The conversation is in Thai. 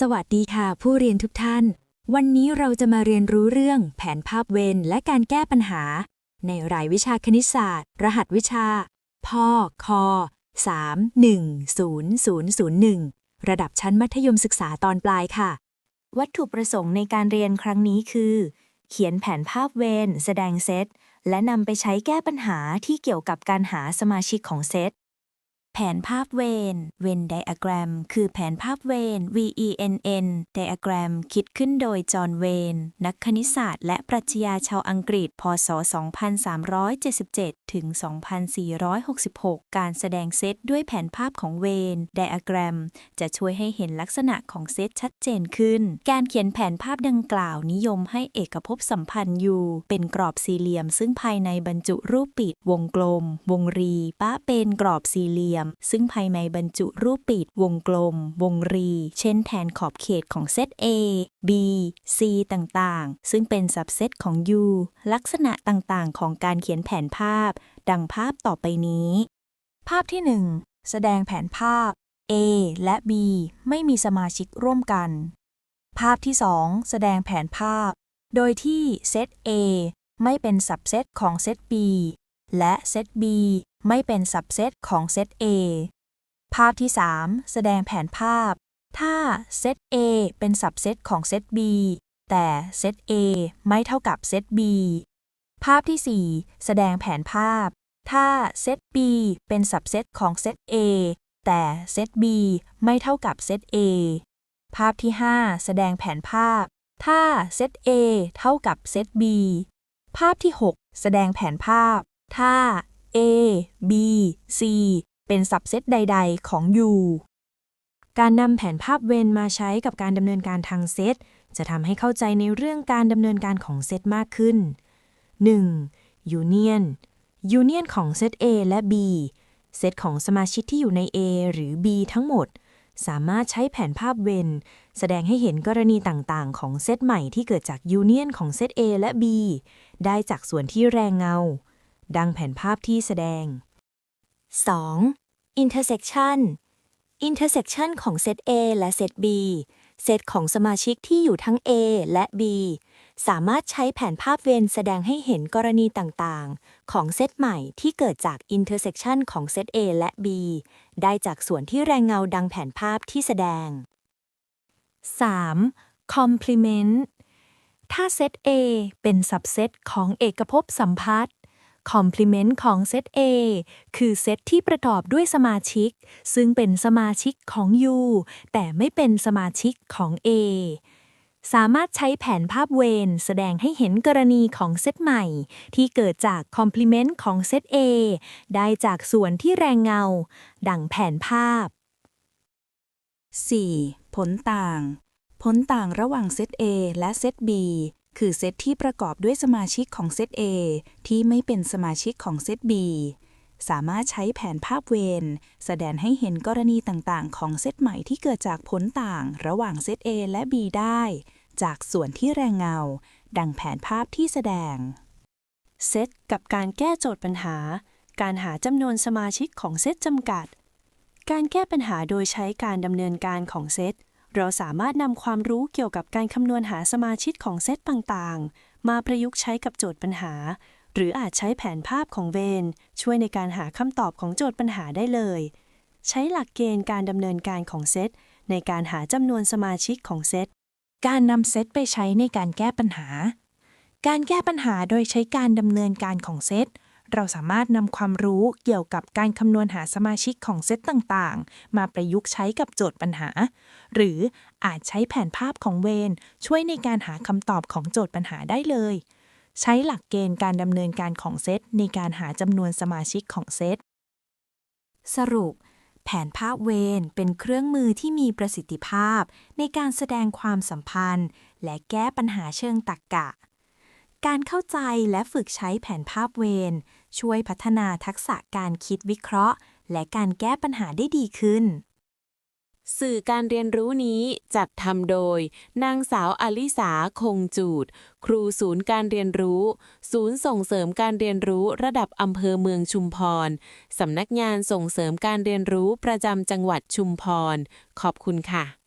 สวัสดีค่ะ ผู้เรียนทุกท่าน วันนี้เราจะมาเรียนรู้เรื่อง แผนภาพเวรและการแก้ปัญหา ในรายวิชาคณิตศาสตร์ รหัสวิชาพค310001 ระดับชั้นมัธยมศึกษาตอนปลายค่ะ วัตถุประสงค์ในการเรียนครั้งนี้คือ เขียนแผนภาพเวรแสดงเซตและนำไปใช้แก้ปัญหาที่เกี่ยวกับการหาสมาชิกของเซต แผนภาพเวนเวนไดอะแกรม คือแผนภาพเวน VENN ไดอะแกรม คิดขึ้นโดยจอห์นเวน นักคณิตศาสตร์และปรัชญาชาวอังกฤษ พศ 2377 ถึง 2466 การแสดงเซตด้วยแผนภาพของเวนไดอะแกรม จะช่วยให้เห็นลักษณะของเซตชัดเจนขึ้น การเขียนแผนภาพดังกล่าวนิยมให้เอกภพสัมพันธ์อยู่ เป็นกรอบสี่เหลี่ยม ซึ่งภายในบรรจุรูปปิด วงกลม วงรีปะเป็นกรอบสี่เหลี่ยมซึ่งภายในบรรจุรูปปิด วงกลม วงรี เช่นแทนขอบเขตของเซต A B C ต่างๆ ซึ่งเป็นสับเซตของ U ลักษณะต่างๆ ของการเขียนแผนภาพ ดังภาพต่อไปนี้ ภาพที่ 1 แสดงแผนภาพ A และ B ไม่มีสมาชิกร่วมกัน ภาพที่ 2 แสดงแผนภาพ โดยที่เซต A ไม่เป็นสับเซตของเซต B และเซต B ไม่เป็นสับเซตของเซต A ภาพที่ 3 แสดงแผนภาพ ถ้าเซต A เป็นสับเซตของเซต B แต่เซต A ไม่เท่ากับเซต B ภาพที่ 4 แสดงแผนภาพ ถ้าเซต B เป็นสับเซตของเซต A แต่เซต B ไม่เท่ากับเซต A ภาพที่ 5 แสดงแผนภาพ ถ้าเซต A เท่ากับเซต B ภาพที่ 6 แสดงแผนภาพ ถ้า A B C เป็นสับเซตใด ๆ ของ U การนำแผนภาพเวนมาใช้กับการดำเนินการทางเซต จะทำให้เข้าใจในเรื่องการดำเนินการของเซตมากขึ้น 1. Union Union ของเซต A และ B เซตของสมาชิกที่อยู่ใน A หรือ B ทั้งหมด สามารถใช้แผนภาพเวนแสดงให้เห็นกรณีต่างๆ ของเซตใหม่ที่เกิดจากยูเนียนของเซต A และ B ได้จากส่วนที่แรงเงา ดังแผนภาพที่แสดง 2. intersection intersection ของเซต A และเซต B เซตของสมาชิกที่อยู่ทั้ง A และ B สามารถใช้แผนภาพเวนแสดงให้เห็นกรณีต่างๆ ของเซตใหม่ที่เกิดจาก intersection ของเซต A และ B ได้จากส่วนที่แรงเงาดังแผนภาพที่แสดง 3. complement ถ้าเซต A เป็นสับเซตของเอกภพสัมพัทธ์ complement ของเซต A คือเซตที่ประกอบด้วยสมาชิก ซึ่งเป็นสมาชิกของ U แต่ไม่เป็นสมาชิกของ A สามารถใช้แผนภาพเวนแสดงให้เห็นกรณีของเซตใหม่ ที่เกิดจาก complement ของเซต A ได้จากส่วนที่แรงเงา ดังแผนภาพ 4. ผลต่าง ผลต่างระหว่างเซต A และเซต B คือเซตที่ประกอบด้วยสมาชิกของเซต A ที่ไม่เป็นสมาชิกของเซต B สามารถใช้แผนภาพเวนแสดงให้เห็นกรณีต่างๆ ของเซตใหม่ที่เกิดจากผลต่างระหว่างเซต A และ B ได้ จากส่วนที่แรงเงา ดังแผนภาพที่แสดง เซตกับการแก้โจทย์ปัญหา การหาจำนวนสมาชิกของเซตจำกัด การแก้ปัญหาโดยใช้การดำเนินการของเซต เราสามารถนำความรู้เกี่ยวกับการคำนวณหาสมาชิกของเซตต่างๆ มาประยุกต์ใช้กับโจทย์ปัญหา หรืออาจใช้แผนภาพของเวน ช่วยในการหาคำตอบของโจทย์ปัญหาได้เลย ใช้หลักเกณฑ์การดำเนินการของเซตในการหาจำนวนสมาชิกของเซต การนำเซตไปใช้ในการแก้ปัญหา การแก้ปัญหาโดยใช้การดำเนินการของเซต เราสามารถนำความรู้เกี่ยวกับการคำนวณหาสมาชิกของเซตต่างๆ มาประยุกต์ใช้กับโจทย์ปัญหา หรืออาจใช้แผนภาพของเวนช่วยในการหาคำตอบของโจทย์ปัญหาได้เลย ใช้หลักเกณฑ์การดำเนินการของเซตในการหาจำนวนสมาชิกของเซตสรุป แผนภาพเวนเป็นเครื่องมือที่มีประสิทธิภาพ ในการแสดงความสัมพันธ์ และแก้ปัญหาเชิงตรรกกะการเข้าใจและฝึกใช้แผนภาพเวน ช่วยพัฒนาทักษะการคิดวิเคราะห์ และการแก้ปัญหาได้ดีขึ้น สื่อการเรียนรู้นี้จัดทำโดย นางสาวอลิสาคงจูด ครูศูนย์การเรียนรู้ ศูนย์ส่งเสริมการเรียนรู้ระดับอำเภอเมืองชุมพรสำนักงานส่งเสริมการเรียนรู้ประจำจังหวัดชุมพร ขอบคุณค่ะ